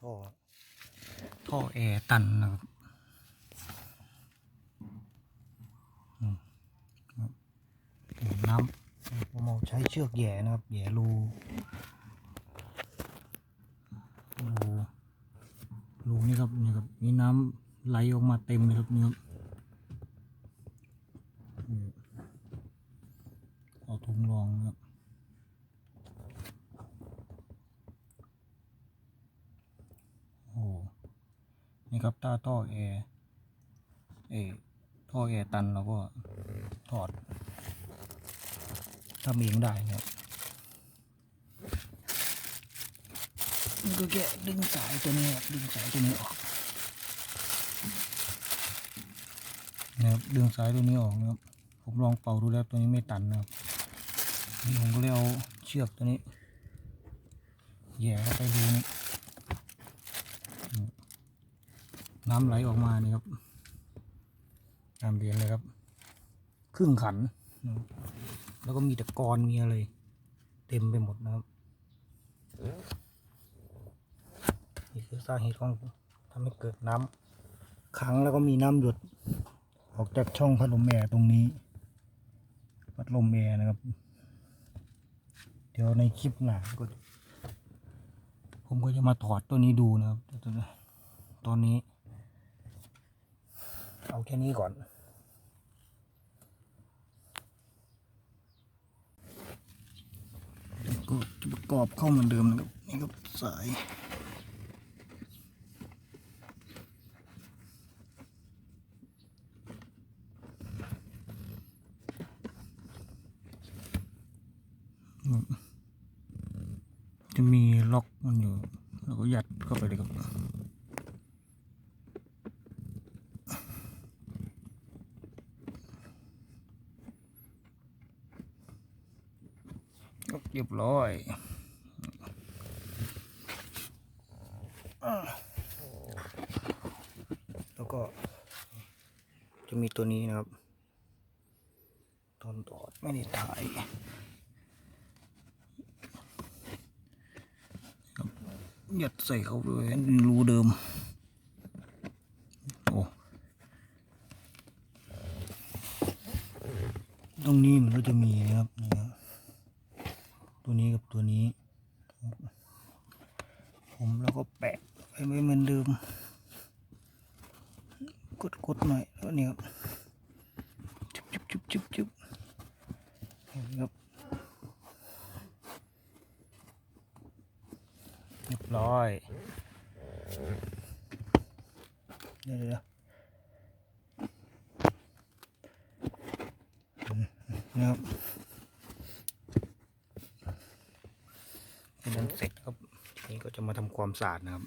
ท่อ ท่อแอร์ตันนะครับน้ำผมเอาใช้เชือกแย่นะครับ แย่รูรูรูนี่ครับนี่ครับมีน้ำไหลออกมาเต็มเลยครับนี่ครับเอาถุงรองครับ โอ้ นี่ครับถ้าท่อแอร์เอท่อแอร์ตันเราก็ถอดทำเองได้นะครับนี่ก็แค่ดึงสายตัวนี้ดึงสายตัวนี้ออกนะครับดึงสายตัวนี้ออกนะครับผมลองเป่าดูแล้วตัวนี้ไม่ตันนะครับผมก็เลยเอาเชือกตัวนี้แย่เข้าไปดูนี่ น้ำไหลออกมานี่ครับน้ำเรียนเลยครับ ครึ่งขัน แล้วก็มีตะกอนมีอะไร เต็มไปหมดนะครับนี่คือสาเหตุของทำให้เกิดน้ำขังแล้วก็มีน้ำหยด ออกจากช่องพัดลมแอร์ตรงนี้ พัดลมแอร์นะครับ เดี๋ยวในคลิปหน้าก็ผมก็จะมาถอดตัวนี้ดูนะครับตอนนี้ แค่นี้ก่อนก็จะประกอบเข้าเหมือนเดิมนะครับนี่ก็สายจะมีล็อกมันอยู่ แล้วก็ยัดเข้าไปเลยครับ ก็เรียบร้อยแล้วก็ จะมีตัวนี้นะครับตอนตอดไม่ได้ถ่ายครับยัดใส่เข้าไปรูเดิม โอ้ตรงนี้มันก็จะมีนะครับ ตัวนี้กับตัวนี้ ผมแล้วก็แปะไปไว้เหมือนเดิม กดกดหน่อยแล้วนี่ครับจุบจุบจุบจุบจุบนี่ครับเรียบร้อยเดี๋ยวเดี๋ยวนะครับ ให้ นั้นเสร็จครับทีนี้ก็จะมาทำความสะอาดนะครับ